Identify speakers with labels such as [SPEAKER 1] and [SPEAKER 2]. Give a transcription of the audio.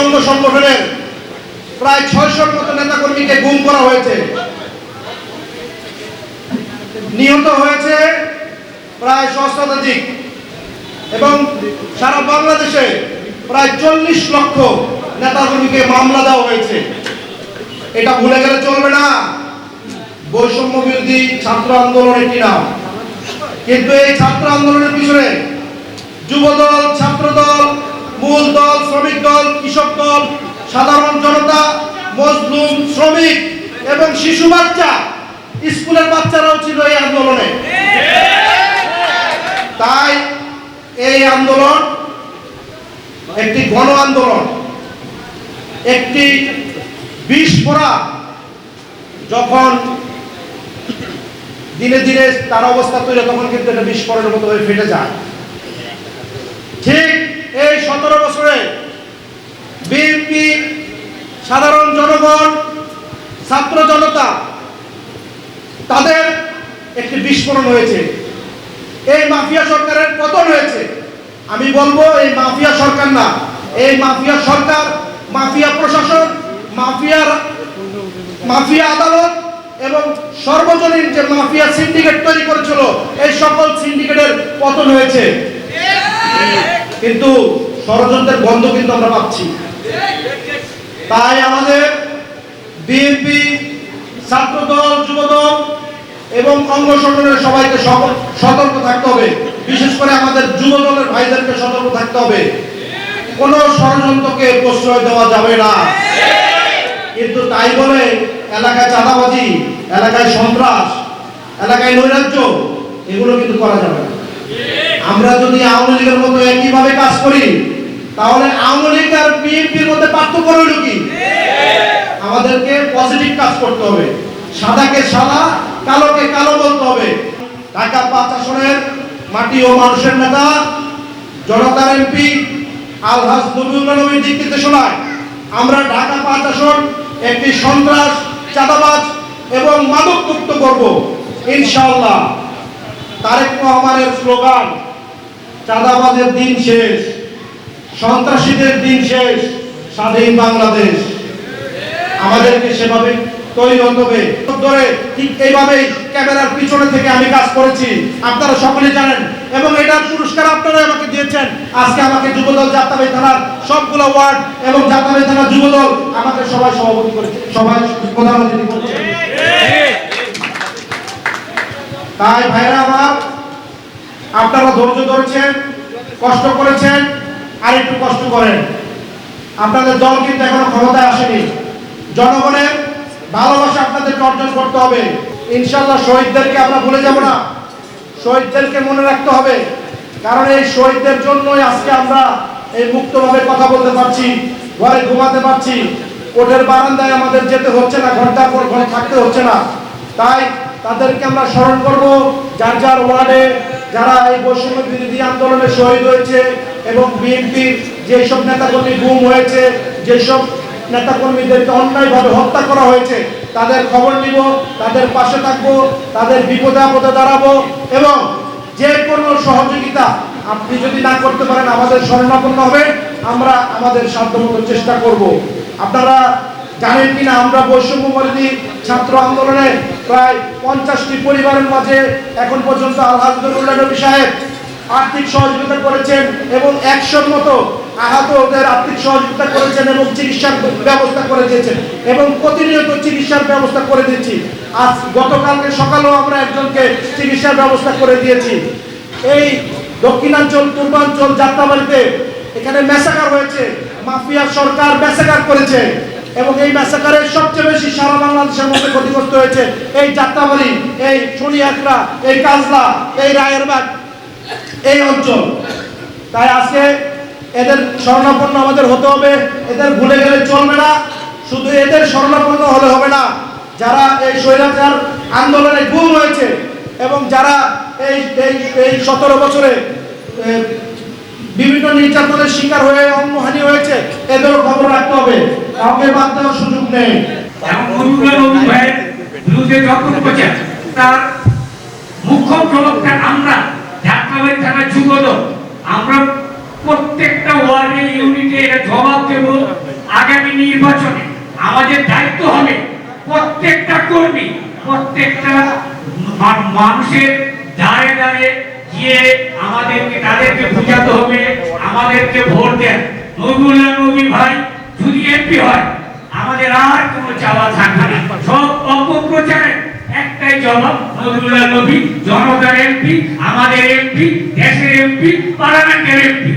[SPEAKER 1] অঙ্গ সংগঠনের প্রায় ছয়শোর মতো নেতাকর্মীকে গুম করা হয়েছে। নিহত হয়েছে প্রায় সহস্রাধিক এবং সারা বাংলাদেশে প্রায় চল্লিশ লক্ষ নেতাকর্মীকে মামলা দেওয়া হয়েছে। এটা ভুলে গেলে চলবে না। বৈষম্য বিরোধী ছাত্র আন্দোলন একটি নাম। কিন্তু এই ছাত্র আন্দোলনের পিছনে যুবদল, ছাত্রদল, মূল দল, শ্রমিক দল, কৃষক দল, সাধারণ জনতা, মজলুম, শ্রমিক এবং শিশু বাচ্চা, স্কুলের বাচ্চারাও ছিল এই আন্দোলনে। তাই এই আন্দোলন একটি গণ আন্দোলন, একটি বিষ ফোড়া যখন দিনে দিনে তার অবস্থা তৈরি তখন কিন্তু এটা বিস্ফোরণের মতো হয়ে ফেটে যায়। ঠিক এই সতেরো বছরে বিএনপি সাধারণ জনগণ, ছাত্র জনতা, তাদের একটি বিস্ফোরণ হয়েছে। এই মাফিয়া সরকারের পতন হয়েছে। আমি বলব, এই মাফিয়া সরকার না। এই মাফিয়া সরকার, মাফিয়া প্রশাসন, মাফিয়ার মাফিয়া আদালত এবং সর্বজনীন যে মাফিয়া সিন্ডিকেট তৈরি করেছিল, এই সকল সিন্ডিকেটের পতন হয়েছে। কিন্তু ষড়যন্ত্রের গন্ধ কিন্তু আমরা পাচ্ছি। তাই আমাদের বিএনপি, ছাত্রদল, যুবদল এবং অঙ্গ সংগঠনের সবাইকে সতর্ক থাকতে হবে। বিশেষ করে আমাদের যুবদলের ভাইদেরকে সতর্ক থাকতে হবে। কোন ষড়যন্ত্রকে প্রশ্রয় দেওয়া যাবে না। কিন্তু তাই বলে এলাকায় চাঁদাবাজি, এলাকায় সন্ত্রাস, এলাকায় নৈরাজ্য, এগুলো কিন্তু করা যাবে না। আমরা যদি আওয়ামী লীগের মতো একইভাবে কাজ করি, তাহলে আওয়ামী লীগ আর বিএনপির মধ্যে পার্থক্য রইল কি? আমাদেরকে পজিটিভ কাজ করতে হবে। সাদাকে সাদা, কালোকে কালো বলতে হবে। ঢাকা পাঁচ আসনের মাটি ও মানুষের নেতা, জনতার এমপি, আলহাজ নবীউল্লাহ নবীর দিক নির্দেশনায় আমরা ঢাকা পাঁচ আসন একটি সন্ত্রাস, চাঁদাবাজ এবং মাদক মুক্ত করব। ইনশাআল্লাহ। তারেক রহমানের স্লোগান চাঁদাবাজের দিন শেষ সন্ত্রাসীদের দিন শেষ স্বাধীন বাংলাদেশ। আমাদেরকে সেভাবে তৈরি হতে হবে। ধরে ঠিক এইভাবেই ক্যামেরার পিছনে থেকে আমি কাজ করেছি আপনারা সকলে জানেন। এবং এটার পুরস্কার আপনারা আমাকে দিয়েছেন। আজকে আমাকে যুবদল যাত্রাবাড়ি থানার সবগুলো ওয়ার্ড এবং যাত্রাবাড়ি থানার যুবদল আমাকে সবাই সভাপতি করেছে সবাই প্রধান অতিথি করেছে। তাই ভাইরা আমার আপনারা ধৈর্য ধরেছেন, কষ্ট করেছেন, আর একটু কষ্ট করেন। আপনাদের দল কিন্তু এখনও ক্ষমতায় আসেনি। জনগণের ভালোবাসা আপনাদেরকে অর্জন করতে হবে। ইনশাল্লাহ শহীদদেরকে আমরা ভুলে যাব না। শহীদদেরকে মনে রাখতে হবে। কারণ এই শহীদদের জন্যই আজকে আমরা এই মুক্তভাবে কথা বলতে পারছি, ঘরে ঘুমাতে পারছি। কোর্টের বারান্দায় আমাদের যেতে হচ্ছে না, ঘণ্টার পর ঘরে থাকতে হচ্ছে না। তাই তাদেরকে আমরা স্মরণ করব, যার যার ওয়ার্ডে যারা এই বৈষম্য বিরোধী আন্দোলনে শহীদ হয়েছে এবং বিএনপির যেসব নেতাকর্মী গুম হয়েছে, যেসব নেতাকর্মীদেরকে অন্যায়ভাবে হত্যা করা হয়েছে, তাদের খবর নিব, তাদের পাশে থাকব, তাদের বিপদে আপদে দাঁড়াবো এবং যে কোনো সহযোগিতা আপনি যদি না করতে পারেন, আমাদের শরণাপন্ন হবেন আমরা আমাদের সাধ্যমতো চেষ্টা করব। আপনারা জানেন কিনা, আমরা বৈষম্য ছাত্র আন্দোলনে প্রায় পঞ্চাশটি পরিবারের মাঝে এখন পর্যন্ত আলহামদুলিল্লাহ নবী সাহেব আর্থিক সহযোগিতা করেছেন এবং একশোর মতো আহতদের আর্থিক সহযোগিতা করেছেন এবং চিকিৎসার ব্যবস্থা করে দিয়েছেন এবং প্রতিনিয়ত চিকিৎসার ব্যবস্থা করে দিয়েছি আজ গতকালকে সকালেও আমরা একজনকে চিকিৎসার ব্যবস্থা করে দিয়েছি। এই দক্ষিণাঞ্চল, পূর্বাঞ্চল যাত্রাবাড়িতে এখানে মেসাকার হয়েছে। মাফিয়া সরকার মেসাকার করেছে। এবং এই ম্যাসাকারের সবচেয়ে বেশি সারা বাংলাদেশের মধ্যে ক্ষতিগ্রস্ত হয়েছে এই যাত্রাবাড়ি, এই শনিয়াকড়া এই কাজলা, এই রায়েরবাগ, এই অঞ্চল। তাই আজকে এদের স্বর্ণাপন্ন আমাদের হতে হবে, এদের ভুলে গেলে চলবে না, শুধু এদের স্বর্ণাপন্ন হলে হবে না, যারা এই স্বৈরাচার আন্দোলনে গুম হয়েছে এবং যারা এই এই এই সতেরো বছরে বিভিন্ন নির্যাতনের শিকার হয়ে অঙ্গহানি হয়েছে, এদেরও খবর রাখতে হবে। কাউকে বাদ দেওয়ার সুযোগ নেই।
[SPEAKER 2] বিরুদ্ধে যখন করছেন তার মুখ্য প্রবক্তা আমরা থানা যুগল আমরা প্রত্যেকটা ওয়ার্ডে, ইউনিটে এটা জবাব দেব আগামী নির্বাচনে। আমাদের দায়িত্ব হবে প্রত্যেকটা কর্মী, প্রত্যেকটা মানুষের দাঁড়ে দাঁড়ে গিয়ে আমাদেরকে, তাদেরকে বোঝাতে হবে, আমাদেরকে ভোট দেন। নবী ভাই যদি এমপি হয়, আমাদের আর কোনো চাওয়া থাকবে না। সব অপপ্রচারে একটাই জবাব নজরুল্লাহ নবী জনতার এমপি আমাদের এমপি দেশের এমপি পার্লামেন্টের এমপি